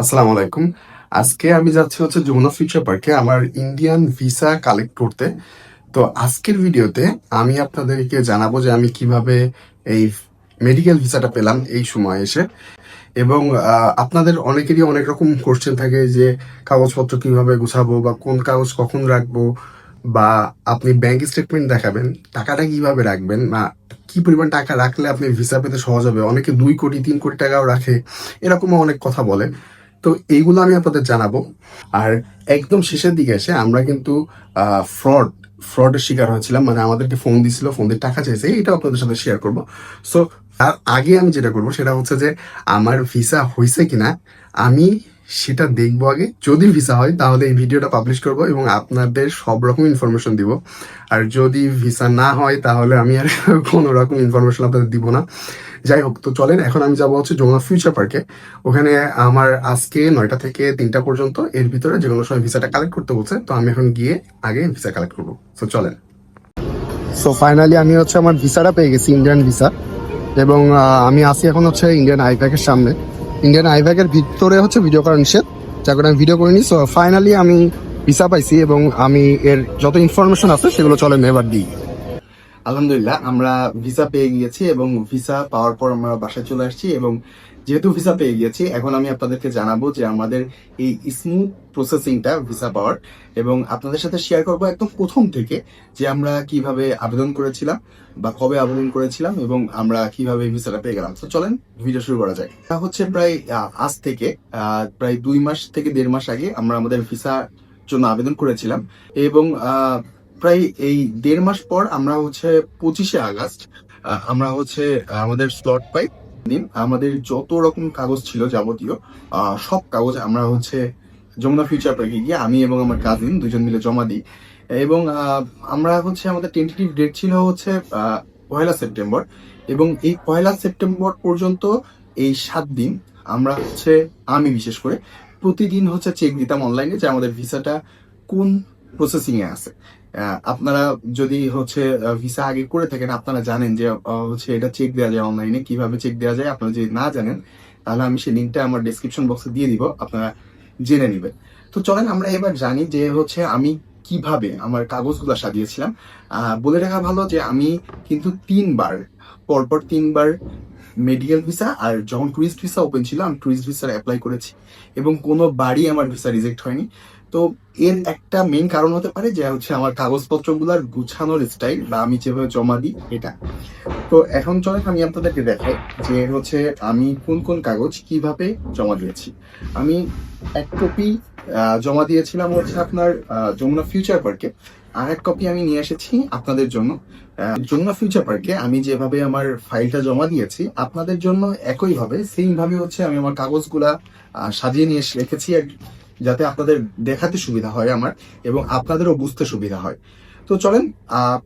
আসসালামু আলাইকুম। আজকে আমি যাচ্ছি হচ্ছে যমুনা ফিউচার পার্কে, আমার ইন্ডিয়ান ভিসা কালেক্ট করতে। তো আজকের ভিডিওতে আমি আপনাদেরকে জানাব যে আমি কীভাবে এই মেডিকেল ভিসাটা পেলাম এই সময় এসে। এবং আপনাদের অনেকেরই অনেক রকম কোশ্চেন থাকে যে কাগজপত্র কীভাবে গুছাবো বা কোন কাগজ কখন রাখব বা আপনি ব্যাংক স্টেটমেন্ট দেখাবেন, টাকাটা কীভাবে রাখবেন বা কি পরিমাণ টাকা রাখলে আপনি ভিসা পেতে সহজ হবে? অনেকে দুই কোটি, তিন কোটি টাকাও রাখে, এরকমও অনেক কথা বলে। তো এইগুলো আমি আপনাদের জানাব। আর একদম শেষের দিকে এসে আমরা কিন্তু ফ্রড ফ্রডের শিকার হয়েছিলাম। মানে আমাদেরকে ফোন দিছিল ফোন দিয়ে টাকা চাইছে এটা আপনাদের সাথে শেয়ার করব। সো তার আগে আমি যেটা করব সেটা হচ্ছে যে, আমার ভিসা হয়েছে কিনা, আমি সেটা দেখব আগে। যদি ভিসা হয়, তাহলে এই ভিডিওটা পাবলিশ করব এবং আপনাদের সব রকম ইনফরমেশন দিব। আর যদি ভিসা না হয়, তাহলে আমি আর কোনো রকম ইনফরমেশন আপনাদের দিব না। যাই হোক, তো চলেন, এখন আমি যাব হচ্ছে যমুনা ফিউচার পার্কে ওখানে আমার আজকে নয়টা থেকে তিনটা পর্যন্ত, এর ভিতরে যে কোনো সময় ভিসাটা কালেক্ট করতে বলছে, তো আমি এখন গিয়ে আগে ভিসা কালেক্ট করব। তো চলেন। সো ফাইনালি আমি হচ্ছে আমার ভিসাটা পেয়ে গেছি ইন্ডিয়ান ভিসা এবং আমি আসি এখন হচ্ছে ইন্ডিয়ান আইপ্যাকের সামনে। ইন্ডিয়ান আইভ্যাগের ভিতরে হচ্ছে ভিডিও করা নিষেধ যা করে আমি ভিডিও করে নিই সো ফাইনালি আমি ভিসা পাইছি এবং আমি এর যত ইনফরমেশন আছে সেগুলো চলে এবার দিই। আলহামদুলিল্লাহ, আমরা ভিসা পেয়ে গিয়েছি এবং ভিসা পাওয়ার পর আমরা বাসায় চলে আসছি এবং যেহেতু ভিসা পেয়ে গিয়েছি, এখন আমি আপনাদেরকে জানাব যে আমাদের এই স্মুথ প্রসেসিংটা ভিসা পাওয়ার এবং আপনাদের সাথে শেয়ার করব একদম প্রথম থেকে যে আমরা কীভাবে আবেদন করেছিলাম বা কবে আবেদন করেছিলাম এবং আমরা কীভাবে ভিসাটা পেয়ে গেলাম। তো চলেন ভিডিও শুরু করা যায় এটা হচ্ছে প্রায় আজ থেকে প্রায় দুই মাস থেকে দেড় মাস আগে আমরা আমাদের ভিসা জন্য আবেদন করেছিলাম এবং প্রায় এই দেড় মাস পর আমরা হচ্ছে পঁচিশে আগস্ট আমরা হচ্ছে আমাদের স্লট পাই। দিন আমাদের যত রকম কাগজ ছিল যাবতীয় সব কাগজ আমরা হচ্ছে যমুনা ফিউচার পার্কে গিয়ে আমি এবং আমার কাজিন দুজন মিলে জমা দিই। এবং আমরা হচ্ছে আমাদের টেন্টেটিভ ডেট ছিল হচ্ছে পয়লা সেপ্টেম্বর এবং এই পয়লা সেপ্টেম্বর পর্যন্ত এই সাত দিন আমরা হচ্ছে, আমি বিশেষ করে প্রতিদিন হচ্ছে চেক দিতাম অনলাইনে যে আমাদের ভিসাটা কোন প্রসেসিং এ আছে। আপনারা যদি হচ্ছে ভিসা আগে করে থাকেন, আপনারা জানেন যে হচ্ছে এটা চেক দেওয়া যায় অনলাইনে কীভাবে চেক দেওয়া যায়? আপনারা যদি না জানেন, তাহলে আমি সেই লিঙ্কটা আমার ডেসক্রিপশন বক্সে দিয়ে দিব, আপনারা জেনে নেবেন। তো চলেন আমরা এবার জানি যে, হচ্ছে আমি কীভাবে আমার কাগজগুলো সাজিয়েছিলাম। বলে রাখা ভালো যে, আমি কিন্তু তিনবার, পরপর তিনবার মেডিকেল ভিসা আর যখন টুরিস্ট ভিসা ওপেন ছিল, আমি টুরিস্ট ভিসার অ্যাপ্লাই করেছি। এবং কোনো বাড়ি আমার ভিসা রিজেক্ট হয়নি। তো এর একটা মেইন কারণ হতে পারে যে হচ্ছে আমার কাগজপত্রগুলোর গুছানোর স্টাইল বা আমি যেভাবে জমা দিই এটা। তো এখন চলে আমি আপনাদেরকে দেখাই যে হচ্ছে আমি কোন কোন কাগজ কীভাবে জমা দিয়েছি। আমি এক কপি জমা দিয়েছিলাম হচ্ছে আপনার যমুনা ফিউচার পার্কে আর এক কপি আমি নিয়ে এসেছি আপনাদের জন্য। যমুনা ফিউচার পার্কে আমি যেভাবে আমার ফাইলটা জমা দিয়েছি, আপনাদের জন্য একইভাবে সেম ভাবে হচ্ছে আমি আমার কাগজগুলা সাজিয়ে নিয়ে রেখেছি যাতে আপনাদের দেখাতে সুবিধা হয় আমার এবং আপনাদেরও বুঝতে সুবিধা হয়। তো চলেন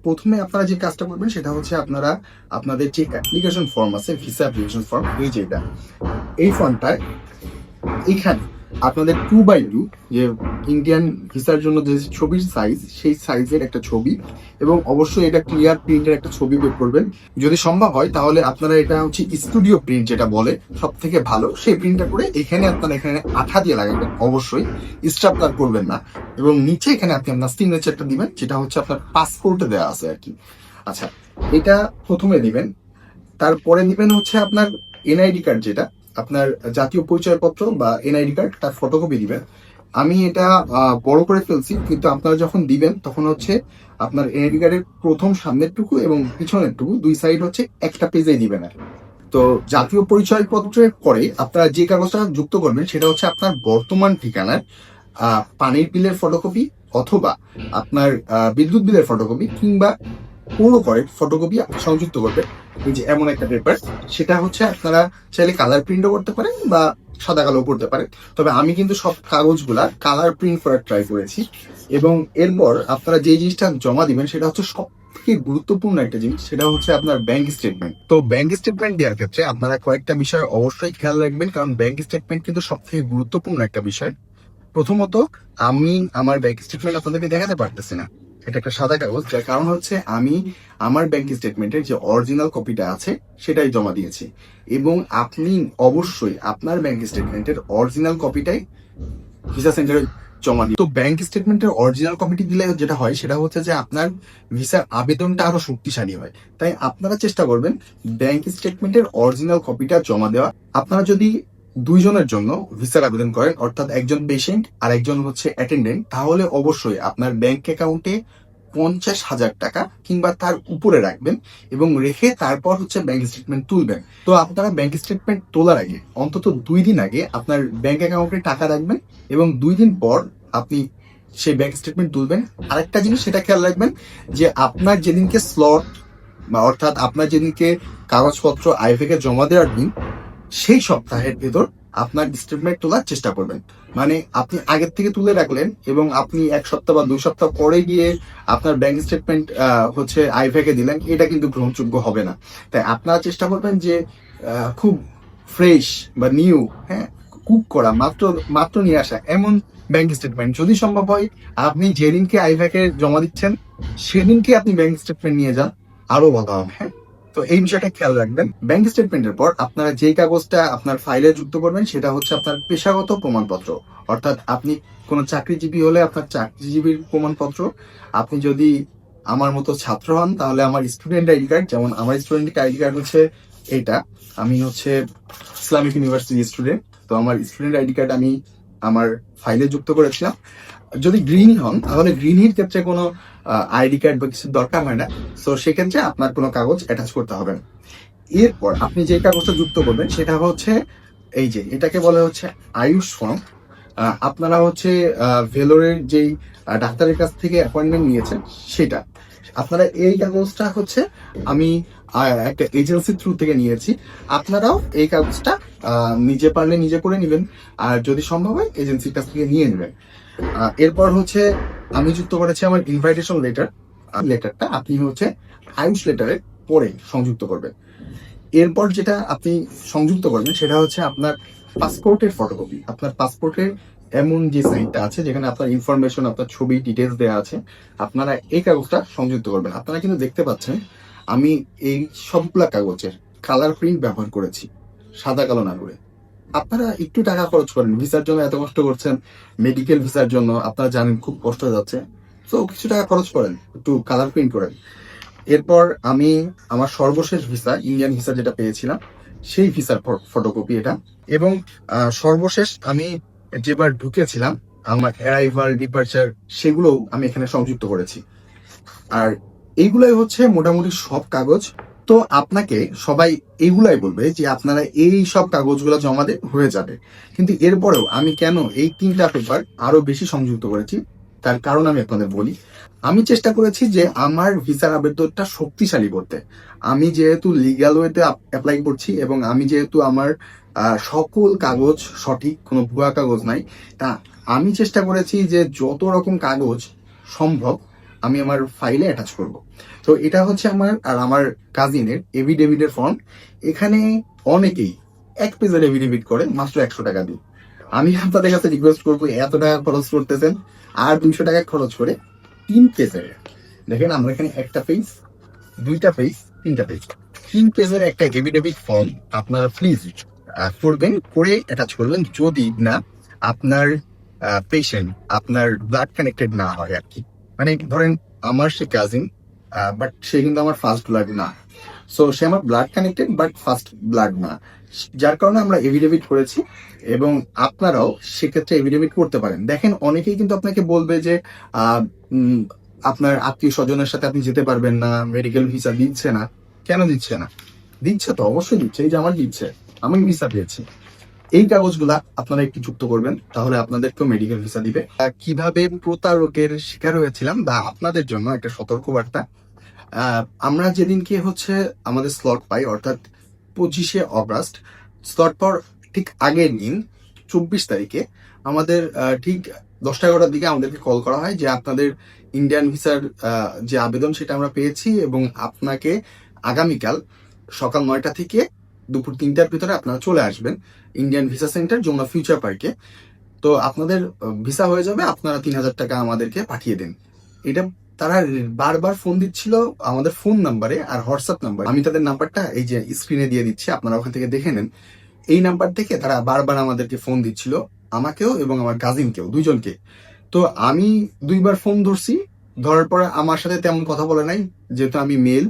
প্রথমে আপনারা যে কাজটা করবেন সেটা হচ্ছে আপনারা আপনাদের যে অ্যাপ্লিকেশন ফর্ম আছে ভিসা অ্যাপ্লিকেশন ফর্ম এই যেটা এই ফর্মটায় এখানে আপনাদের টু বাই টু যে ইন্ডিয়ান ভিসার জন্য যে ছবির সাইজ সেই সাইজের একটা ছবি এবং অবশ্যই এটা ক্লিয়ার প্রিন্টের একটা ছবি বের করবেন। যদি সম্ভব হয়, তাহলে আপনারা এটা হচ্ছে স্টুডিও প্রিন্ট যেটা বলে সব থেকে ভালো। সেই প্রিন্টটা করে এখানে আপনারা এখানে আঠা দিয়ে লাগাবেন। অবশ্যই স্ট্রাপলার করবেন না। এবং নিচে এখানে আপনি আপনার সিগনেচারটা দিবেন, যেটা হচ্ছে আপনার পাসপোর্টে দেওয়া আছে আর কি আচ্ছা এটা প্রথমে দিবেন। তারপরে দিবেন হচ্ছে আপনার এনআইডি কার্ড যেটা। আপনার জাতীয় পরিচয়পত্র বা এনআইডি কার্ড তার ফটোকপি দিবেন। আমি এটা বড় করে ফেলছি, কিন্তু আপনারা যখন দিবেন, তখন হচ্ছে আপনার এনআইডি কার্ডের প্রথম সামনের টুকু এবং পিছনের টুকু দুই সাইড হচ্ছে একটা পেজে দিবেন আর তো জাতীয় পরিচয়পত্রের পরে আপনারা যে কাগজটা যুক্ত করবেন, সেটা হচ্ছে আপনার বর্তমান ঠিকানার পানির বিলের ফটোকপি অথবা আপনার বিদ্যুৎ বিলের ফটোকপি কিংবা পৌর করের ফটোকপি সংযুক্ত করবে। যে এমন একটা পেপার সেটা হচ্ছে আপনারা চাইলে কালার প্রিন্টও করতে পারেন বা সাদা কালো করতে পারেন। তবে আমি কিন্তু সব কাগজগুলা কালার প্রিন্ট করার ট্রাই করেছি এবং এরপর আপনারা যে জিনিসটা জমা দিবেন, সেটা হচ্ছে সব থেকে গুরুত্বপূর্ণ একটা জিনিস, সেটা হচ্ছে আপনার ব্যাংক স্টেটমেন্ট তো ব্যাংক স্টেটমেন্ট দেওয়ার ক্ষেত্রে আপনারা কয়েকটা বিষয় অবশ্যই খেয়াল রাখবেন, কারণ ব্যাংক স্টেটমেন্ট কিন্তু সব থেকে গুরুত্বপূর্ণ একটা বিষয়। প্রথমত, আমি আমার ব্যাংক স্টেটমেন্ট আপনাদেরকে দেখাতে পারতেছি না। এটা একটা সাদা কাগজ, যার কারণ হচ্ছে আমি আমার ব্যাংক স্টেটমেন্টের যে অরিজিনাল কপিটা আছে, সেটাই জমা দিয়েছি। এবং আপনি অবশ্যই আপনার ব্যাংক স্টেটমেন্টের অরিজিনাল কপিটাই ভিসা সেন্টারে জমা দিন তো ব্যাংক স্টেটমেন্টের অরিজিনাল কপিটি দিলে যেটা হয়, সেটা হচ্ছে যে আপনার ভিসার আবেদনটা আরও শক্তিশালী হয়। তাই আপনারা চেষ্টা করবেন ব্যাংক স্টেটমেন্টের অরিজিনাল কপিটা জমা দেওয়া। আপনারা যদি দুইজনের জন্য ভিসার আবেদন করেন, অর্থাৎ একজন পেশেন্ট আর একজন হচ্ছে অ্যাটেন্ডেন্ট তাহলে অবশ্যই আপনার ব্যাংক অ্যাকাউন্টে পঞ্চাশ হাজার টাকা কিংবা তার উপরে রাখবেন এবং রেখে তারপর হচ্ছে ব্যাংক স্টেটমেন্ট তুলবেন। তো আপনারা ব্যাংক স্টেটমেন্ট তোলার আগে, অন্তত দুই দিন আগে আপনার ব্যাংক অ্যাকাউন্টে টাকা রাখবেন এবং দুই দিন পর আপনি সেই ব্যাংক স্টেটমেন্ট তুলবেন। আরেকটা জিনিস সেটা খেয়াল রাখবেন যে আপনার যেদিনকে স্লট বা অর্থাৎ আপনার যেদিনকে কাগজপত্র আইফেকে জমা দেওয়ার দিন সেই সপ্তাহের ভেতর আপনার স্টেটমেন্ট তোলার চেষ্টা করবেন। মানে আপনি আগের থেকে তুলে রাখলেন এবং আপনি এক সপ্তাহ বা দুই সপ্তাহ পরে গিয়ে আপনার ব্যাংক স্টেটমেন্ট হচ্ছে আইফেকে দিলেন, এটা কিন্তু গ্রহণযোগ্য হবে না। তাই আপনারা চেষ্টা করবেন যে খুব ফ্রেশ বা নিউ হ্যাঁ কুক করা, মাত্র মাত্র নিয়ে আসা, এমন ব্যাংক স্টেটমেন্ট যদি সম্ভব হয়, আপনি যেদিনকে আইফ্যাকে জমা দিচ্ছেন, সেদিনকে আপনি ব্যাংক স্টেটমেন্ট নিয়ে যান, আরও ভালো হবে হ্যাঁ। তো এই বিষয়টা খেয়াল রাখবেন। ব্যাংক স্টেটমেন্টের পর আপনারা যে কাগজটা আপনার ফাইলে যুক্ত করবেন, সেটা হচ্ছে আপনার পেশাগত প্রমাণপত্র। অর্থাৎ আপনি কোনো চাকরিজীবী হলে আপনার চাকরিজীবীর প্রমাণপত্র। আপনি যদি আমার মতো ছাত্র হন, তাহলে আমার স্টুডেন্ট আইডি কার্ড যেমন আমার স্টুডেন্ট আইডি কার্ড হচ্ছে এটা। আমি হচ্ছে ইসলামিক ইউনিভার্সিটি স্টুডেন্ট তো আমার স্টুডেন্ট আইডি কার্ড আমি আমার ফাইলে যুক্ত করেছিলাম। যদি গ্রিন হন, তাহলে গ্রিনের ক্ষেত্রে কোনো আইডি কার্ড বা কিছু দরকার হয় না। তো সেক্ষেত্রে আপনার কোনো কাগজ অ্যাটাচ করতে হবে না। এরপর আপনি যে কাগজটা যুক্ত করবেন, সেটা হচ্ছে, এই যে, এটাকে বলা হচ্ছে আয়ুষ ফর্ম আপনারা হচ্ছে ভেলোরের যেই ডাক্তারের কাছ থেকে অ্যাপয়েন্টমেন্ট নিয়েছেন, সেটা। আপনারা এই কাগজটা হচ্ছে, আমি একটা এজেন্সির থ্রু থেকে নিয়েছি। আপনারাও এই কাগজটা নিজে পারলে নিজে করে নেবেন, আর যদি সম্ভব হয় এজেন্সির কাছ থেকে নিয়ে নেবেন। এরপর হচ্ছে, আমি যুক্ত করেছি আমার ইনভাইটেশন লেটার লেটারটা আপনি হচ্ছে আয়ুষ লেটারে পরে সংযুক্ত করবেন। এরপর যেটা আপনি সংযুক্ত করবেন সেটা হচ্ছে আপনার পাসপোর্টের ফটোকপি আপনার পাসপোর্টের এমন যে সাইটটা আছে, যেখানে আপনার ইনফরমেশন আপনার ছবি ডিটেলস দেওয়া আছে, আপনারা এই কাগজটা সংযুক্ত করবেন। আপনারা কিন্তু দেখতে পাচ্ছেন, আমি এই সবগুলা কাগজের কালার প্রিন্ট ব্যবহার করেছি, সাদা, কালো, না করে। আপনারা একটু টাকা খরচ করেন, ভিসার জন্য এত কষ্ট করছেন মেডিকেল ভিসার জন্য, আপনারা জানেন খুব কষ্ট যাচ্ছে। তো কিছু টাকা খরচ করেন, একটু কালার প্রিন্ট করেন। এরপর আমি আমার সর্বশেষ ভিসা ইন্ডিয়ান ভিসা যেটা পেয়েছিলাম, সেই ভিসার ফটোকপি এটা। এবং সর্বশেষ আমি যেবার ঢুকেছিলাম, আমার অ্যারাইভাল ডিপার্চার সেগুলো আমি এখানে সংযুক্ত করেছি। আর এইগুলাই হচ্ছে মোটামুটি সব কাগজ। তো আপনাকে সবাই এগুলাই বলবে যে আপনারা এই সব কাগজগুলো জমা হয়ে যাবে। কিন্তু এরপরেও আমি কেন এই তিনটা পেপার আরও বেশি সংযুক্ত করেছি? তার কারণ আমি আপনাদের বলি। আমি চেষ্টা করেছি যে আমার ভিসার আবেদনটা শক্তিশালী করতে। আমি যেহেতু লিগ্যাল ওয়েতে অ্যাপ্লাই করছি এবং আমি যেহেতু আমার সকল কাগজ সঠিক, কোনো ভুয়া কাগজ নাই, তা আমি চেষ্টা করেছি যে যত রকম কাগজ সম্ভব আমি আমার ফাইলে অ্যাটাচ করব। তো এটা হচ্ছে আমার আর আমার কাজিনের এভিডেভিডের ফর্ম এখানে অনেকেই এক পেজের এভিডেভিড করে, মাত্র একশো টাকা দিয়ে। আমি আপনাদের কাছে রিকোয়েস্ট করব, এত টাকা খরচ করতেছেন, আর দুইশো টাকা খরচ করে তিন পেজের দেখেন, আমরা এখানে একটা পেজ দুইটা পেজ তিনটা পেজ তিন পেজের একটা এভিডেভিড ফর্ম আপনারা প্লিজ করবেন, করে অ্যাটাচ করবেন, যদি না আপনার পেশেন্ট আপনার ব্লাড কানেক্টেড না হয় আর কি। মানে ধরেন, আমার সে কাজিন বাট সে কিন্তু আমার ফার্স্ট ব্লাড না। সো সে আমার blood connected but first blood না। যার কারণে আমরা এভিডেভিট করেছি, এবং আপনারাও সেক্ষেত্রে এভিডেভিট করতে পারেন। দেখেন, অনেকেই কিন্তু আপনাকে বলবে যে আপনার আত্মীয় স্বজনের সাথে আপনি যেতে পারবেন না মেডিকেল ভিসা দিচ্ছে না। কেন দিচ্ছে না? দিচ্ছে তো, অবশ্যই দিচ্ছে, এই যে আমার দিচ্ছে, আমি ভিসা পেয়েছি। এই কাগজগুলা আপনারা একটু যুক্ত করবেন, তাহলে আপনাদেরকেও মেডিকেল ভিসা দিবে। কীভাবে প্রতারকের শিকার হয়েছিলাম, বা আপনাদের জন্য একটা সতর্কবার্তা আমরা যেদিনকে হচ্ছে আমাদের স্লট পাই, অর্থাৎ পঁচিশে অগাস্ট স্লট পর ঠিক আগের দিন, চব্বিশ তারিখে, আমাদের ঠিক দশটা এগারোটার দিকে আমাদেরকে কল করা হয় যে আপনাদের ইন্ডিয়ান ভিসার যে আবেদন সেটা আমরা পেয়েছি এবং আপনাকে আগামীকাল সকাল নয়টা থেকে দুপুর তিনটার ভিতরে আপনারা চলে আসবেন Indian visa centre Jamuna future পার্কে তো আপনাদের ভিসা হয়ে যাবে, আপনারা তিন হাজার টাকা আমাদেরকে পাঠিয়ে দিন। এটা তারা বারবার ফোন দিচ্ছিল আমাদের ফোন নাম্বারে আর হোয়াটসঅ্যাপ নাম্বার আমি তাদের নাম্বারটা এই যে স্ক্রিনে দিয়ে দিচ্ছি, আপনারা ওখান থেকে দেখে নেন। এই নাম্বার থেকে তারা বারবার আমাদেরকে ফোন দিচ্ছিল, আমাকেও এবং আমার কাজিনকেও দুইজনকে তো আমি দুইবার ফোন ধরছি, ধরার পর আমার সাথে তেমন কথা বলে নাই, যেহেতু আমি মেল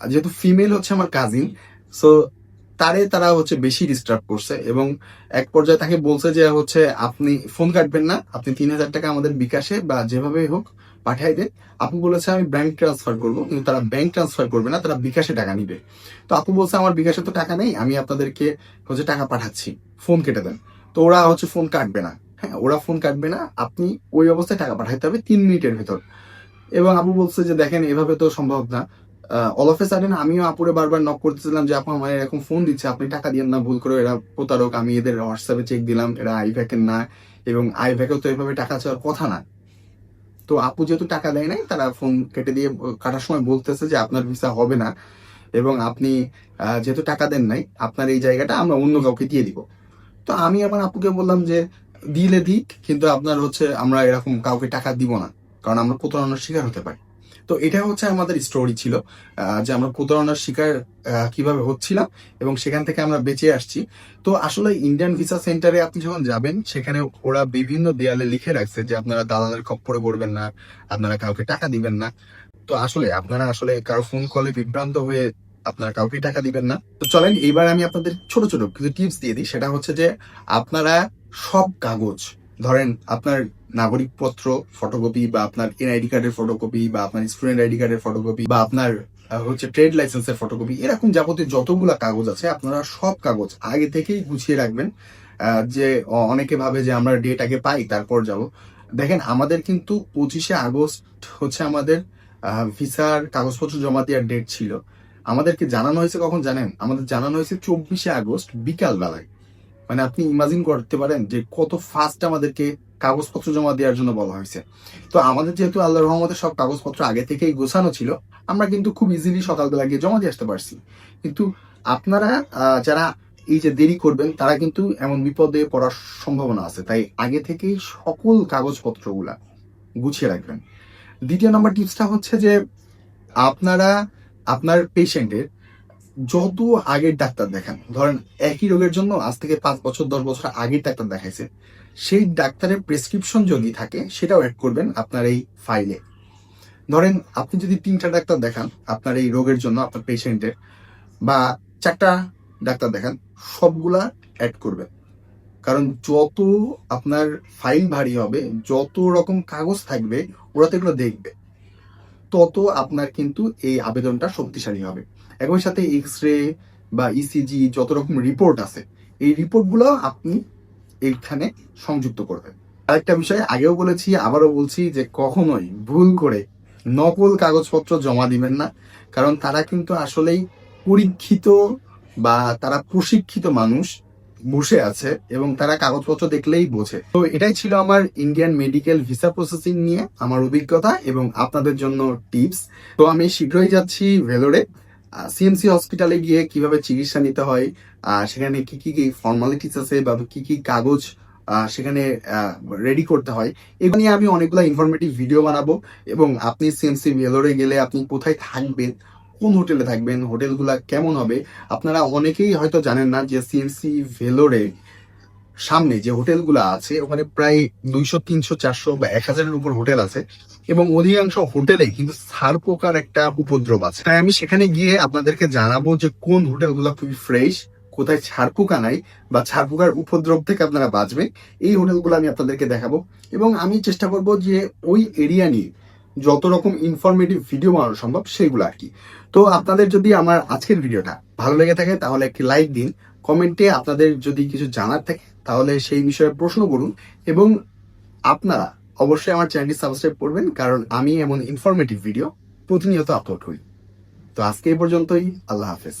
যেহেতু ফিমেল হচ্ছে আমার কাজিন সো তারে তারা হচ্ছে বেশি ডিস্টার্ব করছে এবং এক পর্যায়ে তাকে বলছে যে হচ্ছে, আপনি ফোন কাটবেন না, আপনি তিন হাজার টাকা আমাদের বিকাশে বা যেভাবে হোক পাঠাই দেন আপু বলেছে, আমি ব্যাংক ট্রান্সফার করব। কিন্তু তারা ব্যাংক ট্রান্সফার করবে না, তারা বিকাশে টাকা নিবে। তো আপু বলছে, আমার বিকাশে তো টাকা নেই, আমি আপনাদেরকে হচ্ছে টাকা পাঠাচ্ছি। ফোন কেটে দেন। তো ওরা হচ্ছে ফোন কাটবে না। হ্যাঁ ওরা ফোন কাটবে না, আপনি ওই অবস্থায় টাকা পাঠাইতে হবে তিন মিনিটের ভেতর। এবং আপু বলছে যে, দেখেন, এভাবে তো সম্ভব না। অল অফ এ সাডেন আমিও আপুরে বারবার নক করতেছিলাম যে, আপু, আমার এরকম ফোন দিচ্ছে, আপনি টাকা দিয়েন না, ভুল করে এরা প্রতারক, আমি এদের হোয়াটসঅ্যাপে চেক দিলাম, এরা আইভ্যাকের না, এবং আইভ্যাকেও তো এভাবে টাকা চাওয়ার কথা না। তো আপু যেহেতু টাকা দেয় নাই, তারা ফোন কেটে দিয়ে কাটার সময় বলতেছে যে আপনার ভিসা হবে না। এবং আপনি যেহেতু টাকা দেন নাই, আপনার এই জায়গাটা আমরা অন্য কাউকে দিয়ে দিব। তো আমি আমার আপুকে বললাম যে, দিলে দিক, কিন্তু আপনার হচ্ছে আমরা এরকম কাউকে টাকা দিব না। কারণ আমরা প্রতারণার শিকার হতে পারি। তো এটা হচ্ছে আমাদের স্টোরি ছিল যে আমরা প্রতারণার শিকার কীভাবে হচ্ছিলাম এবং সেখান থেকে আমরা বেঁচে আসছি। তো আসলে ইন্ডিয়ান ভিসা সেন্টারে আপনি যখন যাবেন, সেখানে ওরা বিভিন্ন দেয়ালে লিখে রাখছে যে আপনারা দালালের খপ্পরে পড়বেন না, আপনারা কাউকে টাকা দিবেন না। তো আসলে আপনারা আসলে কারও ফোন কলে বিভ্রান্ত হয়ে আপনারা কাউকে টাকা দিবেন না। তো চলেন এইবার আমি আপনাদের ছোট ছোট কিছু টিপস দিয়ে দিই। সেটা হচ্ছে যে আপনারা সব কাগজ, ধরেন আপনার নাগরিকপত্র ফটোকপি বা আপনার এনআইডি কার্ডের ফটোকপি বা আপনার স্টুডেন্ট আইডি কার্ডের ফটোকপি বা আপনার হচ্ছে ট্রেড লাইসেন্সের ফটোকপি এরকম যাবতীয় যতগুলা কাগজ আছে, আপনারা সব কাগজ আগে থেকেই গুছিয়ে রাখবেন। যে অনেকে ভাবে যে আমরা ডেট আগে পাই, তারপর যাব। দেখেন, আমাদের কিন্তু পঁচিশে আগস্ট হচ্ছে আমাদের ভিসার কাগজপত্র জমা দেওয়ার ডেট ছিল। আমাদেরকে জানানো হয়েছে কখন জানেন? আমাদের জানানো হয়েছে চব্বিশে আগস্ট বিকাল বেলায় মানে আপনি ইমাজিন করতে পারেন যে কত ফাস্ট আমাদেরকে কাগজপত্র জমা দেওয়ার জন্য বলা হয়েছে। তো আমাদের যেহেতু আল্লাহ রহমতের সব কাগজপত্র আগে থেকেই গোছানো ছিল, আমরা কিন্তু খুব ইজিলি সকালবেলা গিয়ে জমা দিয়ে আসতে পারছি। কিন্তু আপনারা যারা এই যে দেরি করবেন, তারা কিন্তু এমন বিপদে পড়ার সম্ভাবনা আছে। তাই আগে থেকেই সকল কাগজপত্রগুলা গুছিয়ে রাখবেন। দ্বিতীয় নম্বর টিপসটা হচ্ছে যে, আপনারা, আপনার পেশেন্টের যত আগের ডাক্তার দেখান, ধরেন একই রোগের জন্য আজ থেকে পাঁচ বছর, দশ বছর আগের ডাক্তার দেখাইছে, সেই ডাক্তারের প্রেসক্রিপশন যদি থাকে, সেটাও অ্যাড করবেন আপনার এই ফাইলে ধরেন আপনি যদি তিনটা ডাক্তার দেখান, আপনার এই রোগের জন্য আপনার পেশেন্টের বা চারটা ডাক্তার দেখান, সবগুলা অ্যাড করবেন। কারণ যত আপনার ফাইল ভারী হবে, যত রকম কাগজ থাকবে ওরা তো এগুলো দেখবে। তত আপনার কিন্তু এই আবেদনটা শক্তিশালী হবে। একই সাথে এক্স রে বা ইসিজি যত রকম রিপোর্ট আছে, এই রিপোর্টগুলো আপনি এইখানে সংযুক্ত করবেন। আরেকটা বিষয়, আগেও বলেছি, আবারও বলছি যে কখনোই ভুল করে নকল কাগজপত্র জমা দিবেন না, কারণ তারা কিন্তু আসলেই পরীক্ষিত বা তারা প্রশিক্ষিত মানুষ বসে আছে এবং তারা কাগজপত্র দেখলেই বোঝে। তো এটাই ছিল আমার ইন্ডিয়ান মেডিকেল ভিসা প্রসেসিং নিয়ে, আমার অভিজ্ঞতা এবং আপনাদের জন্য টিপস তো আমি শীঘ্রই যাচ্ছি ভেলোরে। সিএমসি হসপিটালে গিয়ে কীভাবে চিকিৎসা নিতে হয় সেখানে কি কি ফর্মালিটিস আছে বা কি কি কাগজ সেখানে রেডি করতে হয়, এগুলো নিয়ে আমি অনেকগুলো ইনফরমেটিভ ভিডিও বানাবো এবং আপনি সিএমসি ভেলোরে গেলে আপনি কোথায় থাকবেন, কোন হোটেলে থাকবেন, হোটেলগুলা কেমন হবে, আপনারা অনেকেই হয়তো জানেন না যে সিএমসি ভেলোরে সামনে যে হোটেলগুলো আছে, ওখানে প্রায় দুইশো, তিনশো, চারশো বা এক হাজারের উপর হোটেল আছে এবং অধিকাংশ হোটেলে কিন্তু সারপোকার একটা উপদ্রব আছে। তাই আমি সেখানে গিয়ে আপনাদেরকে জানাব যে কোন হোটেলগুলো খুবই ফ্রেশ কোথায় ছাড় পোকা নাই বা ছাড় পোকার উপদ্রব থেকে আপনারা বাঁচবে এই হোটেলগুলো আমি আপনাদেরকে দেখাবো এবং আমি চেষ্টা করব যে ওই এরিয়া নিয়ে যত রকম ইনফরমেটিভ ভিডিও বানানো সম্ভব সেগুলো আর কি। তো আপনাদের যদি আমার আজকের ভিডিওটা ভালো লেগে থাকে তাহলে একটি লাইক দিন কমেন্টে আপনাদের যদি কিছু জানার থাকে তাহলে সেই বিষয়ে প্রশ্ন করুন। এবং আপনারা অবশ্যই আমার চ্যানেলটি সাবস্ক্রাইব করবেন, কারণ আমি এমন ইনফরমেটিভ ভিডিও প্রতিনিয়ত আপলোড করি। তো আজকে এই পর্যন্তই, আল্লাহ হাফেজ।